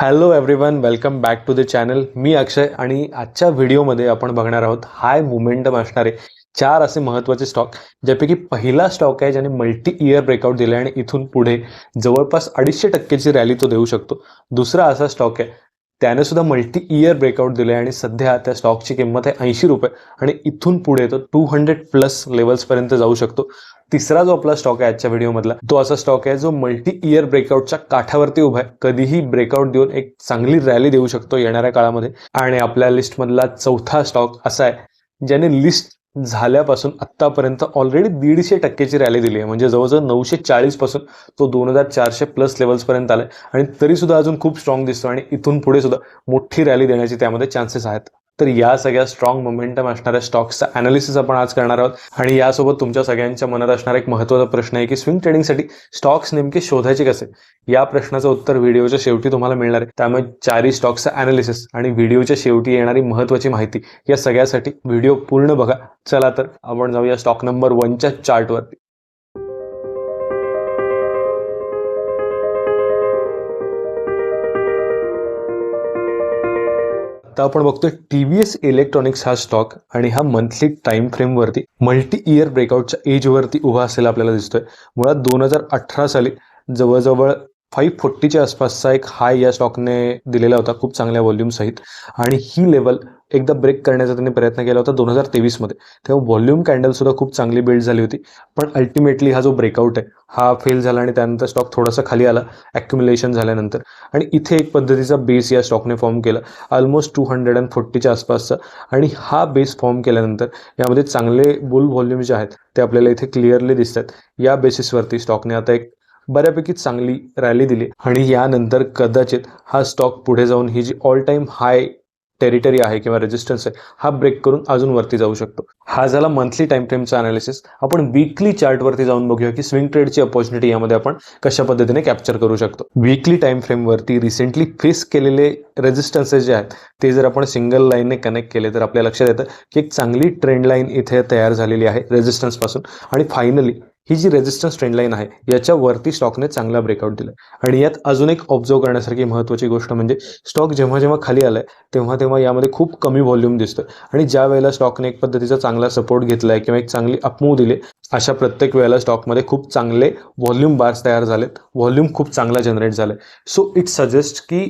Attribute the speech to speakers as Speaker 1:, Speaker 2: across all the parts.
Speaker 1: Hello everyone welcome back to the channel मी अक्षय आणि आजच्या व्हिडिओमध्ये आपण बघणार आहोत हाय मोमेंटम असणारे चार असे महत्त्वाचे स्टॉक ज्यापैकी पहिला स्टॉक आहे ज्याने मल्टी इयर ब्रेकआउट दिले आणि इथून पुढे जवळपास अडीचशे टक्केची रॅली तो देऊ शकतो. दुसरा असा स्टॉक आहे त्याने सुद्धा मल्टी इयर ब्रेकआउट दिले आणि सध्या त्या स्टॉकची किंमत आहे ऐंशी रुपये आणि इथून पुढे तो टू हंड्रेड प्लस लेवल्सपर्यंत जाऊ शकतो. तिसरा जो आपला स्टॉक आहे आजच्या व्हिडिओमधला तो असा स्टॉक आहे जो मल्टी इयर ब्रेकआउटच्या काठावरती उभा आहे. कधीही ब्रेकआउट देऊन एक चांगली रॅली देऊ शकतो येणाऱ्या काळामध्ये. आणि आपल्या लिस्टमधला चौथा स्टॉक असा आहे ज्याने लिस्ट झाल्यापासून आत्तापर्यंत ऑलरेडी दीडशे टक्केची रॅली दिली आहे. म्हणजे जवळजवळ नऊशे चाळीसपासून तो दोन हजार चारशे प्लस लेवल्सपर्यंत आलाय. आणि तरी सुद्धा अजून खूप स्ट्रॉंग दिसतो आणि इथून पुढे सुद्धा मोठी रॅली देण्याची त्यामध्ये चान्सेस आहेत. तर या सगळ्या स्ट्रॉंग मोमेंटम असणाऱ्या स्टॉक्सचा अनालिसिस आपण आज करणार आहोत. आणि यासोबत तुमच्या सगळ्यांच्या मनात असणारा एक महत्त्वाचा प्रश्न आहे की स्विंग ट्रेडिंगसाठी स्टॉक्स नेमके शोधायचे कसे? या प्रश्नाचं उत्तर व्हिडिओच्या शेवटी तुम्हाला मिळणार आहे. त्यामुळे चारही स्टॉक्सचं अनालिसिस आणि व्हिडिओच्या शेवटी येणारी महत्त्वाची माहिती या सगळ्यासाठी व्हिडिओ पूर्ण बघा. चला तर आपण जाऊया स्टॉक नंबर वनच्या चार्टवरती आता आपण बघतोय टी व्ही एस इलेक्ट्रॉनिक्स हा स्टॉक आणि हा मंथली टाइम फ्रेमवरती मल्टी इयर ब्रेकआउटच्या एजवरती उभा असलेला आपल्याला दिसतोय. मुळात दोन हजार अठरा साली जवळजवळ फाईव्ह फोर्टीच्या आसपासचा एक हाय या स्टॉकने दिलेला होता खूप चांगल्या व्हॉल्यूम सहित. आणि ही लेवल एकदा ब्रेक करण्याचा त्यांनी प्रयत्न केला होता दोन हजार तेवीसमध्ये. तेव्हा व्हॉल्यूम कॅन्डलसुद्धा खूप चांगली बिल्ड झाली होती. पण अल्टिमेटली हा जो ब्रेकआउट आहे हा फेल झाला आणि त्यानंतर स्टॉक थोडासा खाली आला ॲक्युम्युलेशन झाल्यानंतर. आणि इथे एक पद्धतीचा बेस या स्टॉकने फॉर्म केला ऑलमोस्ट टू हंड्रेड अँड फोर्टीच्या आसपासचा. आणि हा बेस फॉर्म केल्यानंतर यामध्ये चांगले बुल व्हॉल्यूम जे आहेत ते आपल्याला इथे क्लिअरली दिसतात. या बेसिसवरती स्टॉकने आता एक बऱ्यापैकी चांगली रॅली दिली. आणि यानंतर कदाचित हा स्टॉक पुढे जाऊन ही जी ऑल टाईम हाय टेरिटरी आहे किंवा रेजिस्टन्स आहे हा ब्रेक करून अजून वरती जाऊ शकतो. हा झाला मंथली टाइम फ्रेमचा अनालिसिस आपण वीकली चार्टवरती जाऊन बघूया की स्विंग ट्रेडची अपॉर्च्युनिटी यामध्ये आपण कशा पद्धतीने कॅप्चर करू शकतो. वीकली टाइम फ्रेमवरती रिसेंटली फेस केलेले रेजिस्टन्सेस जे आहेत ते जर आपण सिंगल लाईनने कनेक्ट केले तर आपल्या लक्षात येतं की एक चांगली ट्रेंड लाईन इथे तयार झालेली आहे रेजिस्टन्सपासून आणि फायनली ही जी रेजिस्टन्स ट्रेंड लाईन आहे याच्यावरती स्टॉकने चांगला ब्रेकआउट दिला आणि यात अजून एक ऑब्झर्व करण्यासारखी महत्त्वाची गोष्ट म्हणजे स्टॉक जेव्हा जेव्हा खाली आलाय तेव्हा तेव्हा यामध्ये खूप कमी व्हॉल्यूम दिसतं आणि ज्या वेळेला स्टॉकने एक पद्धतीचा चांगला सपोर्ट घेतलाय किंवा एक चांगली अपमूव दिले अशा प्रत्येक वेळेला स्टॉकमध्ये खूप चांगले व्हॉल्यूम बार्स तयार झालेत. व्हॉल्यूम खूप चांगला जनरेट झालाय. सो इट सजेस्ट की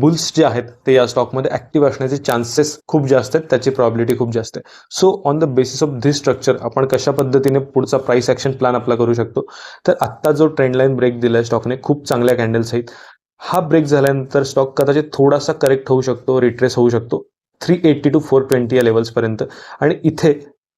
Speaker 1: बुल्स जे आहेत ते या स्टॉकमध्ये ॲक्टिव्ह असण्याचे चान्सेस खूप जास्त आहेत त्याची प्रॉबिलिटी खूप जास्त आहे. So on the basis of this structure आपण कशा पद्धतीने पुढचा प्राईस ॲक्शन प्लॅन आपला करू शकतो? तर आत्ता जो ट्रेंडलाईन ब्रेक दिला आहे स्टॉकने खूप चांगल्या कॅन्डल्स आहेत. हा ब्रेक झाल्यानंतर स्टॉक कदाचित थोडासा करेक्ट होऊ शकतो रिट्रेस होऊ शकतो. Three eighty to four twenty या लेवल्सपर्यंत आणि इथे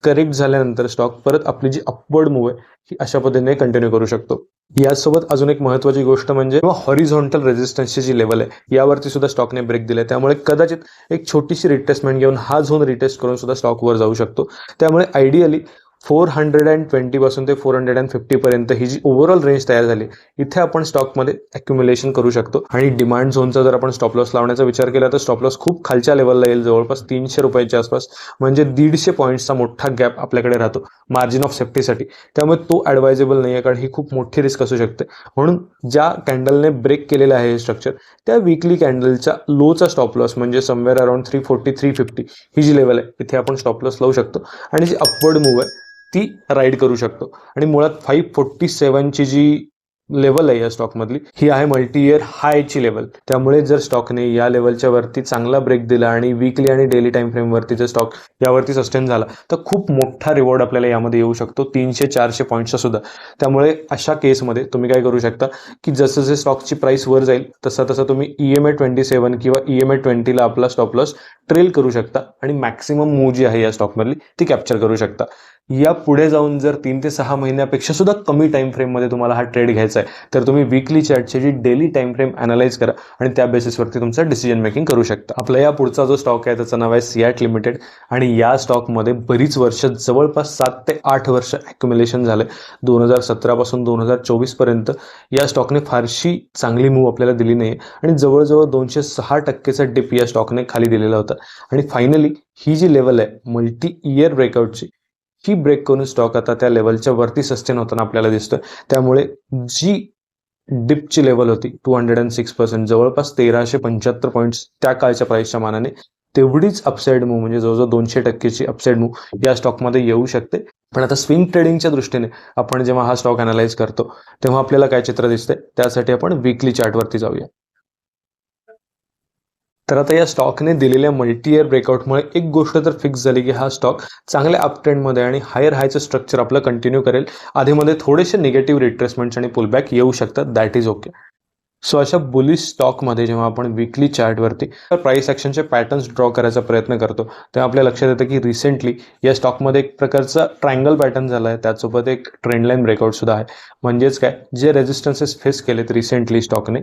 Speaker 1: करेक्ट झाल्यानंतर स्टॉक परत आपली जी अपवर्ड मूव आहे ही अशा पद्धतीने कंटिन्यू करू शकतो. यासोबत अजून एक महत्त्वाची गोष्ट म्हणजे हॉरिझॉन्टल रेजिस्टन्सची जी लेवल आहे यावरती सुद्धा स्टॉकने ब्रेक दिले त्यामुळे कदाचित एक छोटीशी रिटेस्टमेंट घेऊन हा झोन रिटेस्ट करून सुद्धा स्टॉकवर जाऊ शकतो. त्यामुळे आयडियली फोर हंड्रेड अँड ट्वेंटीपासून ते फोर हंड्रेड अँड फिफ्टीपर्यंत ही जी ओव्हरऑल रेंज तयार झाली इथे आपण स्टॉकमध्ये अक्युम्युलेशन करू शकतो. आणि डिमांड झोनचा जर आपण स्टॉप लॉस लावण्याचा विचार केला तर स्टॉप लॉस खूप खालच्या लेवलला येईल जवळपास तीनशे रुपयाच्या आसपास. म्हणजे दीडशे पॉईंट्सचा मोठा गॅप आपल्याकडे राहतो मार्जिन ऑफ सेफ्टीसाठी त्यामुळे तो ॲडवायजेबल नाही आहे कारण ही खूप मोठी रिस्क असू शकते. म्हणून ज्या कॅन्डलने ब्रेक केलेलं आहे हे स्ट्रक्चर त्या वीकली कॅन्डलच्या लोचा स्टॉप लॉस म्हणजे somewhere around three forty three fifty ही जी लेवल आहे इथे आपण स्टॉप लॉस लावू शकतो. आणि जी अपवर्ड मूव आहे ती राईड करू शकतो. आणि मुळात फाईव्ह फोर्टी सेवनची जी लेवल आहे या स्टॉकमधली ही आहे मल्टी इयर हायची लेवल त्यामुळे जर स्टॉकने या लेवलच्या वरती चांगला ब्रेक दिला आणि वीकली आणि डेली टाइम फ्रेमवरती जर स्टॉक यावरती सस्टेन झाला तर खूप मोठा रिवॉर्ड आपल्याला यामध्ये येऊ शकतो तीनशे चारशे पॉईंटचा सुद्धा. त्यामुळे अशा केसमध्ये तुम्ही काय करू शकता की जसं जसे स्टॉकची प्राइस वर जाईल तसं तसं तुम्ही E M A twenty seven किंवा ई एम ए ट्वेंटीला आपला स्टॉप लॉस ट्रेल करू शकता. आणि मॅक्सिमम मूव जी आहे या स्टॉकमधली ती कॅप्चर करू शकता. या पुढे जाऊन जर तीन ते सहा महिन्यापेक्षा सुद्धा कमी टाइम फ्रेममध्ये तुम्हाला हा ट्रेड घ्यायचा आहे तर तुम्ही वीकली चार्टची जी डेली टाइम फ्रेम अनालाइज करा आणि त्या बेसिसवरती तुमचं डिसिजन मेकिंग करू शकता. आपला या पुढचा जो स्टॉक आहे त्याचं नाव आहे सियाट लिमिटेड आणि या स्टॉकमध्ये बरीच वर्ष जवळपास सात ते आठ वर्ष ॲक्युम्युलेशन झालं दोन हजार सतरापासून दोन हजार चोवीसपर्यंत या स्टॉकने फारशी चांगली मूव आपल्याला दिली नाही आणि जवळजवळ दोनशे सहा टक्केचा डिप या स्टॉकने खाली दिलेला होता. आणि फायनली ही जी लेवल आहे मल्टी इयर ब्रेकआउटची ही ब्रेक करून स्टॉक आता त्या लेवलच्या वरती सस्टेन होताना आपल्याला दिसतोय. त्यामुळे जी डिपची लेवल होती two hundred and six percent जवळपास तेराशे पंच्याहत्तर पॉईंट्स त्या काळच्या प्राईसच्या मानाने तेवढीच अपसाईड मूव म्हणजे जवळजवळ दोनशे टक्केची अपसाईड मूव या स्टॉकमध्ये येऊ शकते. पण आता स्विंग ट्रेडिंगच्या दृष्टीने आपण जेव्हा हा स्टॉक अनालाइज करतो तेव्हा आपल्याला काय चित्र दिसतंय? त्यासाठी आपण विकली चार्टवरती जाऊया. तर आता या स्टॉकने दिलेल्या मल्टी इयर ब्रेकआउटमुळे एक गोष्ट तर फिक्स झाली की हा स्टॉक चांगल्या अपट्रेंडमध्ये आणि हायर हायचं स्ट्रक्चर आपलं कंटिन्यू करेल. आधीमध्ये थोडेसे निगेटिव्ह रिट्रेसमेंट्स आणि पुलबॅक येऊ शकतात. दॅट इज ओके सो अशा बुलिश स्टॉकमध्ये जेव्हा आपण विकली चार्टवरती प्राईस ॲक्शनचे पॅटर्न्स ड्रॉ करायचा प्रयत्न करतो तेव्हा आपल्या लक्षात येतं की रिसेंटली या स्टॉकमध्ये एक प्रकारचा ट्रायंगल पॅटर्न झाला आहे. त्यासोबत एक ट्रेंडलाईन ब्रेकआउटसुद्धा आहे. म्हणजेच काय? जे रेजिस्टन्सेस फेस केलेत रिसेंटली स्टॉकने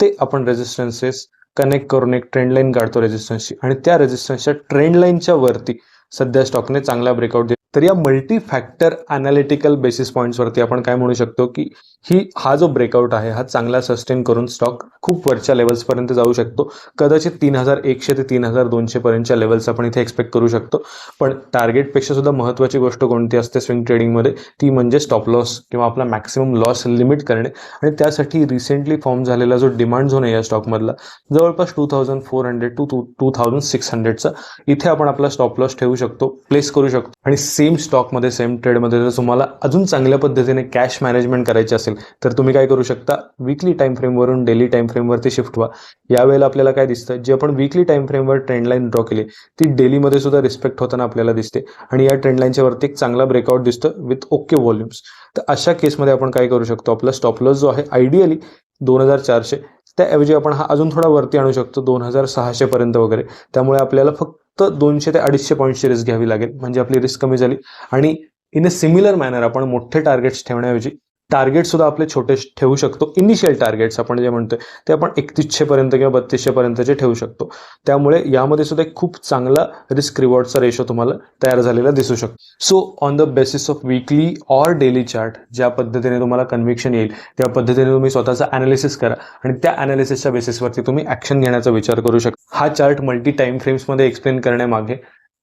Speaker 1: ते आपण रेजिस्टन्सेस कनेक्ट करून एक ट्रेंड लाईन काढतो रेजिस्टन्सची आणि त्या रेजिस्टन्सच्या ट्रेंड लाईनच्या वरती सध्या स्टॉकने चांगला ब्रेकआउट दिला. तर या मल्टी फॅक्टर अनालिटिकल बेसिस पॉईंट्सवरती आपण काय म्हणू शकतो की ही हा जो ब्रेकआउट आहे हा चांगला सस्टेन करून स्टॉक खूप वरच्या लेवल्सपर्यंत जाऊ शकतो. कदाचित तीन हजार एकशे ते तीन हजार दोनशे पर्यंतच्या लेवल्स आपण इथे एक्सपेक्ट करू शकतो. पण टार्गेटपेक्षा सुद्धा महत्त्वाची गोष्ट कोणती असते स्विंग ट्रेडिंगमध्ये ती म्हणजे स्टॉप लॉस किंवा आपला मॅक्सिमम लॉस लिमिट करणे. आणि त्यासाठी रिसेंटली फॉर्म झालेला जो डिमांड झोन आहे या स्टॉकमधला जवळपास two thousand four hundred to to two thousand six हंड्रेडचा इथे आपण आपला स्टॉप लॉस ठेवू शकतो प्लेस करू शकतो. आणि सेम स्टॉकमध्ये सेम ट्रेडमध्ये जर तुम्हाला अजून चांगल्या पद्धतीने कॅश मॅनेजमेंट करायचे असेल तर तुम्ही काय करू शकता? विकली टाईम फ्रेमवरून डेली टाईम फ्रेमवरती शिफ्ट व्हा. यावेळेला आपल्याला काय दिसतं? जे आपण विकली टाईम फ्रेमवर ट्रेंड लाईन ड्रॉ केली ती डेलीमध्ये सुद्धा रिस्पेक्ट होताना आपल्याला दिसते. आणि या ट्रेंड लाईनच्या वरती एक चांगला ब्रेकआउट दिसतो विथ ओके व्हॉल्युम्स तर अशा केसमध्ये आपण काय करू शकतो? आपला स्टॉपलॉस जो आहे आयडियली दोन हजार चारशे. त्याऐवजी आपण हा अजून थोडा वरती आणू शकतो दोन हजार सहाशे पर्यंत वगैरे. त्यामुळे आपल्याला फक्त दोनशे ते अडीचशे पॉईंटची रिस्क घ्यावी लागेल. म्हणजे आपली रिस्क कमी झाली. आणि इन अ सिमिलर मॅनर आपण मोठे टार्गेट्स ठेवण्याऐवजी टार्गेटसुद्धा आपले छोटे ठेवू शकतो. इनिशियल टार्गेट्स आपण जे म्हणतोय ते आपण एकतीसशेपर्यंत किंवा बत्तीसशेपर्यंतचे ठेवू शकतो. त्यामुळे यामध्ये सुद्धा एक खूप चांगला रिस्क रिवॉर्डचा रेशो तुम्हाला तयार झालेला दिसू शकतो. So on the basis of weekly or daily chart ज्या पद्धतीने तुम्हाला कन्व्हिक्शन येईल त्या पद्धतीने तुम्ही स्वतःचा ॲनालिसिस करा आणि त्या ॲनालिसिसच्या बेसिसवरती तुम्ही ॲक्शन घेण्याचा विचार करू शकता. हा चार्ट मल्टी टाइम फ्रेम्समध्ये एक्सप्लेन करण्यामागे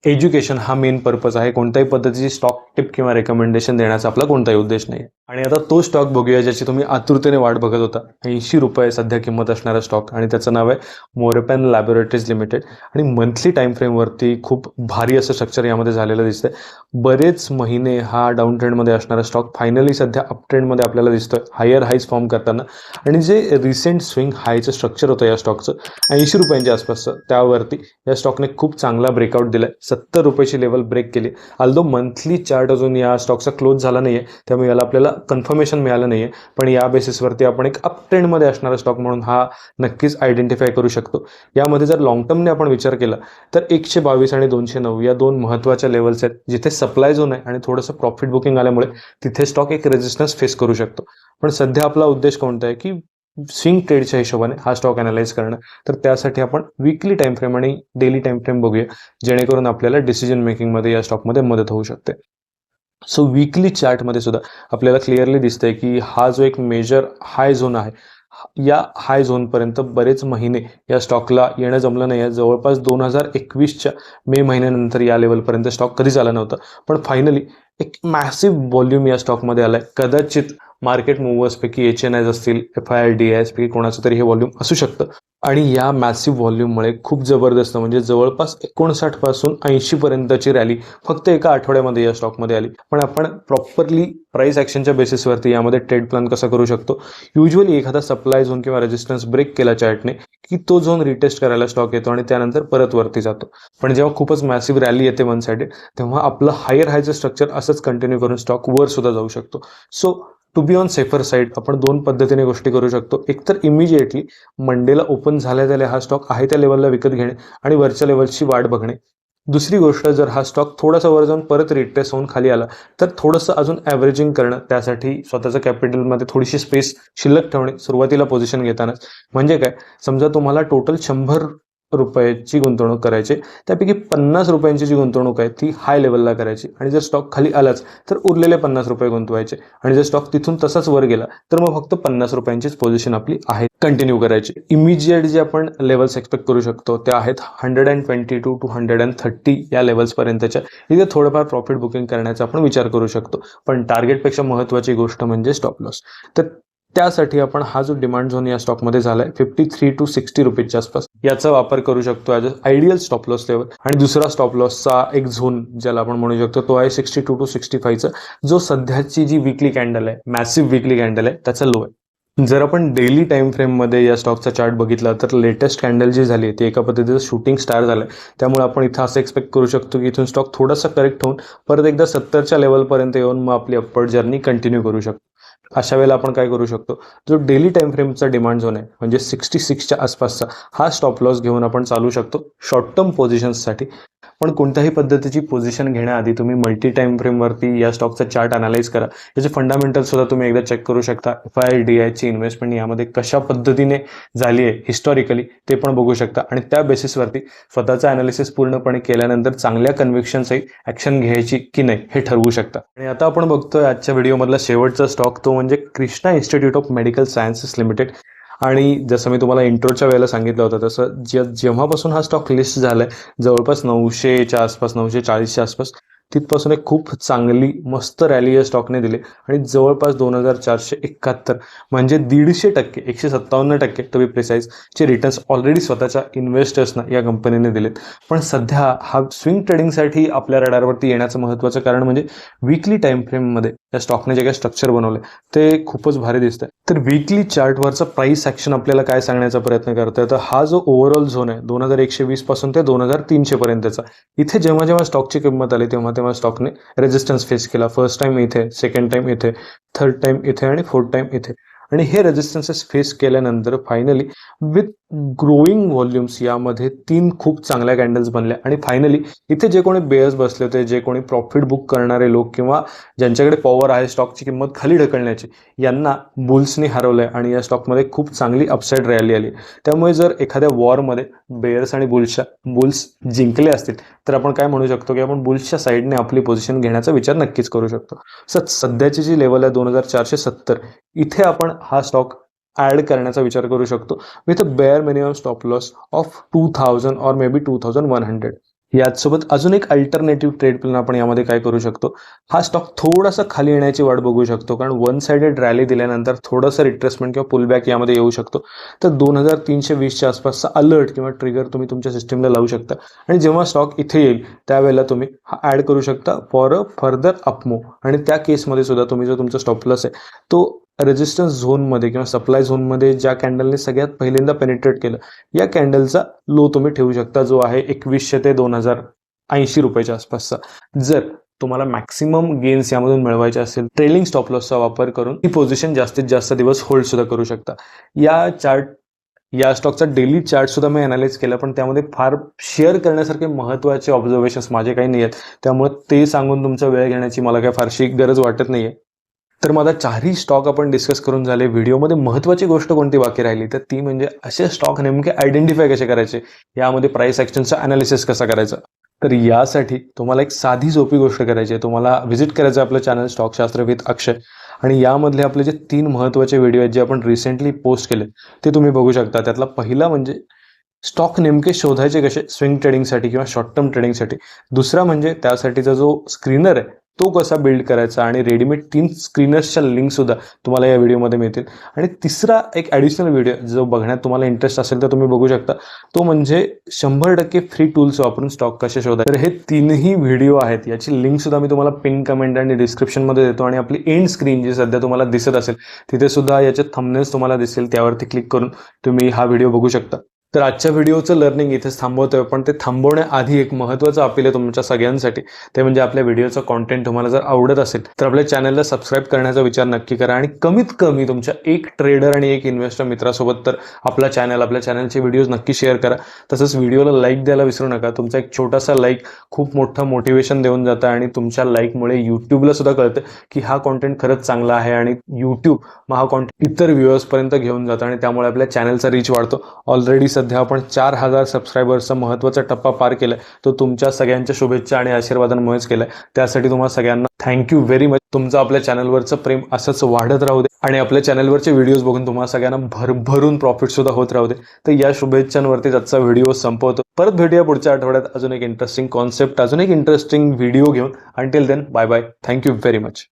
Speaker 1: एज्युकेशन हा मेन पर्पज आहे. कोणत्याही पद्धतीची स्टॉक टिप किंवा रेकमेंडेशन देण्याचा आपला कोणताही उद्देश नाही. आणि आता तो स्टॉक बघूया ज्याची तुम्ही आतुरतेने वाट बघत होता. ऐंशी रुपये सध्या किंमत असणारा स्टॉक आणि त्याचं नाव आहे मोरपॅन लॅबोरेटरीज लिमिटेड. आणि मंथली टाईम फ्रेमवरती खूप भारी असं स्ट्रक्चर यामध्ये झालेलं दिसतंय. बरेच महिने हा डाऊन ट्रेंडमध्ये असणारा स्टॉक फायनली सध्या अप ट्रेंडमध्ये आपल्याला दिसतोय. हायर हाईज फॉर्म करताना. आणि जे रिसेंट स्विंग हायचं स्ट्रक्चर होतं या स्टॉकचं ऐंशी रुपयांच्या आसपासचं त्यावरती या स्टॉकने खूप चांगला ब्रेकआउट दिलाय. सत्तर रुपयाची लेवल ब्रेक केली. अल्दो मंथली चार्ट अजून या स्टॉकचा क्लोज झाला नाहीये. त्यामुळे याला आपल्याला कन्फर्मेशन मिळालं नाहीये. पण या बेसिसवरती आपण एक अप ट्रेंडमध्ये असणारा स्टॉक म्हणून हा नक्कीच आयडेंटिफाय करू शकतो. यामध्ये जर लॉंग टर्मने आपण विचार केला तर एकशे बावीस आणि दोनशे नऊ या दोन महत्त्वाच्या लेवल्स आहेत जिथे सप्लाय झोन आहे आणि थोडंसं प्रॉफिट बुकिंग आल्यामुळे तिथे स्टॉक एक रेजिस्टन्स फेस करू शकतो. पण सध्या आपला उद्देश कोणता आहे की स्विंग ट्रेडच्या हिशोबाने हा स्टॉक अनालाइज करणं. तर त्यासाठी आपण विकली टाइम फ्रेम आणि डेली टाइम फ्रेम बघूया जेणेकरून आपल्याला डिसिजन मेकिंगमध्ये या स्टॉकमध्ये मदत होऊ शकते. सो विकली चार्टमध्ये सुद्धा आपल्याला क्लिअरली दिसतंय की हा जो एक मेजर हाय झोन आहे या हाय झोनपर्यंत बरेच महिने या स्टॉकला येणं जमलं नाही आहे जवळपास दोन हजार एकवीसच्या मे महिन्यानंतर या लेवलपर्यंत स्टॉक कधीच आला नव्हता. पण फायनली एक मॅसिव्ह व्हॉल्यूम या स्टॉकमध्ये आलाय. कदाचित मार्केट मुव्हर्सपैकी एच एन आयज असतील एफ आय आर डी पैकी कोणाचं तरी हे व्हॉल्यूम असू शकतं. आणि या मॅसिव्ह व्हॉल्यूममुळे खूप जबरदस्त म्हणजे जवळपास एकोणसाठपासून ऐंशी पर्यंतची रॅली फक्त एका आठवड्यामध्ये या स्टॉकमध्ये आली. पण आपण प्रॉपरली प्राईस ॲक्शनच्या बेसिसवरती यामध्ये ट्रेड प्लॅन कसा करू शकतो? युजली एखादा सप्लाय झोन किंवा रेजिस्टन्स ब्रेक केला चार्टने की तो झोन रिटेस्ट करायला स्टॉक येतो आणि त्यानंतर परत वरती जातो. पण जेव्हा खूपच मॅसिव्ह रॅली येते वन साइडेड तेव्हा आपलं हायर हायचं स्ट्रक्चर असंच कंटिन्यू करून स्टॉक वर सुद्धा जाऊ शकतो. So to be on safer side आपण दोन पद्धतीने गोष्टी करू शकतो. एकतर इमिजिएटली मंडेला ओपन झाल्या त्याला हा स्टॉक आहे त्या लेवलला विकत घेणे आणि वरच्या लेवलची वाट बघणे. दुसरी गोष्ट जर हा स्टॉक थोडासा वर जाऊन परत रिट्रेस होऊन खाली आला तर थोडंसं अजून ॲव्हरेजिंग करणं त्यासाठी स्वतःच्या कॅपिटलमध्ये थोडीशी स्पेस शिल्लक ठेवणे सुरुवातीला पोझिशन घेतानाच. म्हणजे काय? समजा तुम्हाला टोटल शंभर रुपयाची गुंतवणूक करायची. त्यापैकी पन्नास रुपयांची जी गुंतवणूक आहे ती हाय लेवलला करायची. आणि जर स्टॉक खाली आलाच तर उरलेले पन्नास रुपये गुंतवायचे. आणि जर स्टॉक तिथून तसाच वर गेला तर मग फक्त पन्नास रुपयांचीच पोझिशन आपली आहे. कंटिन्यू करायची. इमिजिएट जे आपण लेवल्स एक्सपेक्ट करू शकतो त्या आहेत hundred and twenty to two hundred and thirty या लेवल्सपर्यंतच्या इथे थोडंफार प्रॉफिट बुकिंग करण्याचा आपण विचार करू शकतो. पण टार्गेटपेक्षा महत्त्वाची गोष्ट म्हणजे स्टॉप लॉस तर त्यासाठी आपण हा जो डिमांड झोन या स्टॉकमध्ये झाला आहे फिफ्टी थ्री टू सिक्स्टी रुपीजच्या आसपास याचा वापर करू शकतो as a ideal stop loss level आणि दुसरा स्टॉप लॉसचा एक झोन ज्याला आपण म्हणू शकतो तो आहे सिक्स्टी टू टू सिक्स्टी फायचा जो सध्याची जी विकली कॅन्डल आहे मॅसिव्ह विकली कॅन्डल आहे त्याचा लो आहे. जर आपण डेली टाइम फ्रेममध्ये या स्टॉकचा चार्ट बघितला तर लेटेस्ट कॅन्डल जी झाली ती एका पद्धतीचं शूटिंग स्टार झालं आहे त्यामुळे आपण इथं असं एक्सपेक्ट करू शकतो की इथून स्टॉक थोडासा करेक्ट होऊन परत एकदा सत्तरच्या लेवलपर्यंत येऊन मग आपली अपवर्ड जर्नी कंटिन्यू करू शकतो. अशा वेळेला आपण काय करू शकतो? जो डेली टाइम फ्रेमचा डिमांड झोन आहे म्हणजे सिक्स्टी सिक्सच्या आसपासचा हा स्टॉप लॉस घेऊन आपण चालू शकतो शॉर्ट टर्म पोझिशन्ससाठी पण कोणत्याही पद्धतीची पोझिशन घेण्याआधी तुम्ही मल्टी टाइम फ्रेमवरती या स्टॉकचा चार्ट अनालाइज करा. याचे फंडामेंटल सुद्धा तुम्ही एकदा चेक करू शकता. एफ आय डी आयची इन्व्हेस्टमेंट यामध्ये कशा पद्धतीने झाली आहे हिस्टॉरिकली ते पण बघू शकता. आणि त्या बेसिसवरती स्वतःचं अनालिसिस पूर्णपणे केल्यानंतर चांगल्या कन्व्हिक्शनसही ॲक्शन घ्यायची की नाही हे ठरवू शकता. आणि आता आपण बघतोय आजच्या व्हिडिओमधला शेवटचा स्टॉक तो म्हणजे Krishna institute of medical sciences limited. आणि जसं मी तुम्हाला इंट्रोच्या वेळेला सांगितलं होतं तसं जे जेव्हापासून हा स्टॉक लिस्ट झाला आहे जवळपास नऊशेच्या आसपास नऊशे चाळीसच्या आसपास तिथपासून एक खूप चांगली मस्त रॅली या स्टॉकने दिली. आणि जवळपास दोन हजार चारशे एकाहत्तर म्हणजे दीडशे टक्के एकशे सत्तावन्न टक्के टू बी प्रिसाईज चे रिटर्न्स ऑलरेडी स्वतःच्या इन्व्हेस्टर्सना या कंपनीने दिलेत. पण सध्या हा स्विंग ट्रेडिंगसाठी आपल्या रडारवरती येण्याचं महत्त्वाचं कारण म्हणजे विकली टाईम फ्रेममध्ये या स्टॉकने जे काही स्ट्रक्चर बनवले ते खूपच भारी दिसतंय. तर विकली चार्टवरचा प्राईस ॲक्शन आपल्याला काय सांगण्याचा प्रयत्न करतोय? तर हा जो ओव्हरऑल झोन आहे दोन हजार एकशे वीसपासून ते दोन हजार तीनशे पर्यंतचा इथे जेव्हा जेव्हा स्टॉकची किंमत आली तेव्हा तेव्हा स्टॉकने रेजिस्टन्स फेस केला. फर्स्ट टाइम इथे सेकंड टाइम इथे थर्ड टाइम इथे आणि फोर्थ टाइम इथे. आणि हे रेजिस्टन्सेस फेस केल्यानंतर फायनली विथ ग्रोईंग व्हॉल्युम्स यामध्ये तीन खूप चांगल्या कॅन्डल्स बनल्या. आणि फायनली इथे जे कोणी बेअर्स बसले होते जे कोणी प्रॉफिट बुक करणारे लोक किंवा ज्यांच्याकडे पॉवर आहे स्टॉकची किंमत खाली ढकलण्याची यांना बुल्सनी हरवलं आहे आणि या स्टॉकमध्ये खूप चांगली अपसाईड रॅली आली. त्यामुळे जर एखाद्या वॉरमध्ये बेअर्स आणि बुल्सच्या बुल्स जिंकले असतील तर आपण काय म्हणू शकतो की आपण बुल्सच्या साईडने आपली पोझिशन घेण्याचा विचार नक्कीच करू शकतो. सर सध्याची जी लेवल आहे दोन हजार चारशे सत्तर इथे आपण हा स्टॉक ॲड करण्याचा विचार करू शकतो. With a bare minimum stop loss of two thousand or maybe two thousand one hundred याचसोबत अजून एक अल्टरनेटिव्ह ट्रेड प्लॅन आपण यामध्ये काय करू शकतो? हा स्टॉक थोडासा खाली येण्याची वाट बघू शकतो. कारण वन साइडेड रॅली दिल्यानंतर थोडंसं रिट्रेसमेंट किंवा पुलबॅक यामध्ये येऊ शकतो. तर दोन हजार तीनशे वीसच्या आसपासचा अलर्ट किंवा ट्रिगर तुम्ही तुमच्या सिस्टीमला लावू शकता. आणि जेव्हा स्टॉक इथे येईल त्यावेळेला तुम्ही हा ॲड करू शकता फॉर अ फर्दर अपमो आणि त्या केसमध्ये सुद्धा तुम्ही जो तुमचा स्टॉप लॉस आहे तो रेजिस्टन्स झोनमध्ये किंवा सप्लाय झोनमध्ये ज्या कॅन्डलने सगळ्यात पहिल्यांदा पेनिट्रेट केलं या कॅन्डलचा लो तुम्ही ठेवू शकता जो आहे एकवीसशे ते दोन हजार ऐंशी रुपयाच्या आसपासचा. जर तुम्हाला मॅक्सिमम गेन्स यामधून मिळवायचे असेल ट्रेलिंग स्टॉप लॉसचा वापर करून ही पोझिशन जास्तीत जास्त दिवस होल्ड सुद्धा करू शकता. या चार्ट या स्टॉकचा डेली चार्ट सुद्धा मी अनालाइज केला पण त्यामध्ये फार शेअर करण्यासारखे महत्त्वाचे ऑब्झर्वेशन्स माझे काही नाही आहेत त्यामुळे ते सांगून तुमचा वेळ घेण्याची मला काही फारशी गरज वाटत नाही आहे तर माझा चारही स्टॉक आपण डिस्कस करून झाले. व्हिडिओमध्ये महत्त्वाची गोष्ट कोणती बाकी राहिली? तर ती म्हणजे असे स्टॉक नेमके आयडेंटिफाय कसे करायचे? यामध्ये प्राईस ॲक्शनचा अनालिसिस कसा करायचा? तर यासाठी तुम्हाला एक साधी सोपी गोष्ट करायची आहे. तुम्हाला व्हिजिट करायचं आपलं चॅनल स्टॉकशास्त्र विथ अक्षय. आणि यामधले आपले जे तीन महत्त्वाचे व्हिडिओ आहेत जे आपण रिसेंटली पोस्ट केले ते तुम्ही बघू शकता. त्यातला पहिला म्हणजे स्टॉक नेमके शोधायचे कसे? स्विंग ट्रेडिंगसाठी किंवा शॉर्ट टर्म ट्रेडिंगसाठी दुसरा म्हणजे त्यासाठीचा जो स्क्रीनर आहे तो कसा बिल्ड करायचा आणि रेडीमेड तीन स्क्रीनर्सच्या लिंकसुद्धा तुम्हाला या व्हिडिओमध्ये मिळतील. आणि तिसरा एक ॲडिशनल व्हिडिओ जो बघण्यात तुम्हाला इंटरेस्ट असेल तर तुम्ही बघू शकता. तो म्हणजे शंभर टक्के फ्री टूल्स वापरून स्टॉक कसे शोधा तर हे तीनही व्हिडिओ आहेत याची लिंकसुद्धा मी तुम्हाला पिन कमेंट आणि डिस्क्रिप्शनमध्ये देतो. आणि आपली एंड स्क्रीन जी सध्या तुम्हाला दिसत असेल तिथे सुद्धा याचे थंबनेल्स तुम्हाला दिसेल त्यावरती क्लिक करून तुम्ही हा व्हिडिओ बघू शकता. तर आजच्या व्हिडिओचं लर्निंग इथेच थांबवतोय पण ते थांबवण्याआधी एक महत्त्वाचं अपील आहे तुमच्या सगळ्यांसाठी. ते म्हणजे आपल्या व्हिडिओचं कॉन्टेंट तुम्हाला जर आवडत असेल तर आपल्या चॅनलला सबस्क्राईब करण्याचा विचार नक्की करा आणि कमीत कमी तुमच्या एक ट्रेडर आणि एक इन्व्हेस्टर मित्रासोबत तर आपला चॅनल आपल्या चॅनलचे व्हिडिओज नक्की शेअर करा. तसंच व्हिडिओला लाईक द्यायला विसरू नका. तुमचा एक छोटासा लाईक खूप मोठं मोटिवेशन देऊन जातं आणि तुमच्या लाईकमुळे यूट्यूबला सुद्धा कळतं की हा कॉन्टेंट खरंच चांगला आहे आणि यूट्यूब मग हा कॉन्टेंट इतर व्ह्युअर्सपर्यंत घेऊन जातं आणि त्यामुळे आपल्या चॅनलचा रीच वाढतो. ऑलरेडी सध्या आपण चार हजार सबस्क्रायबर्सचा महत्त्वाचा टप्पा पार केलाय. तो तुमच्या सगळ्यांच्या शुभेच्छा आणि आशीर्वादांमुळेच केलाय. त्यासाठी तुम्हाला सगळ्यांना थँक्यू व्हेरी मच तुमचं आपल्या चॅनलवरचं प्रेम असंच वाढत राहू दे आणि आपल्या चॅनलवरचे व्हिडिओज बघून तुम्हाला सगळ्यांना भरभरून प्रॉफिट सुद्धा होत राहू दे. तर या शुभेच्छांवरती आजचा व्हिडिओ संपवतो. परत भेटूया पुढच्या आठवड्यात. अजून एक इंटरेस्टिंग कॉन्सेप्ट अजून एक इंटरेस्टिंग व्हिडिओ घेऊन. Until then bye bye thank you very much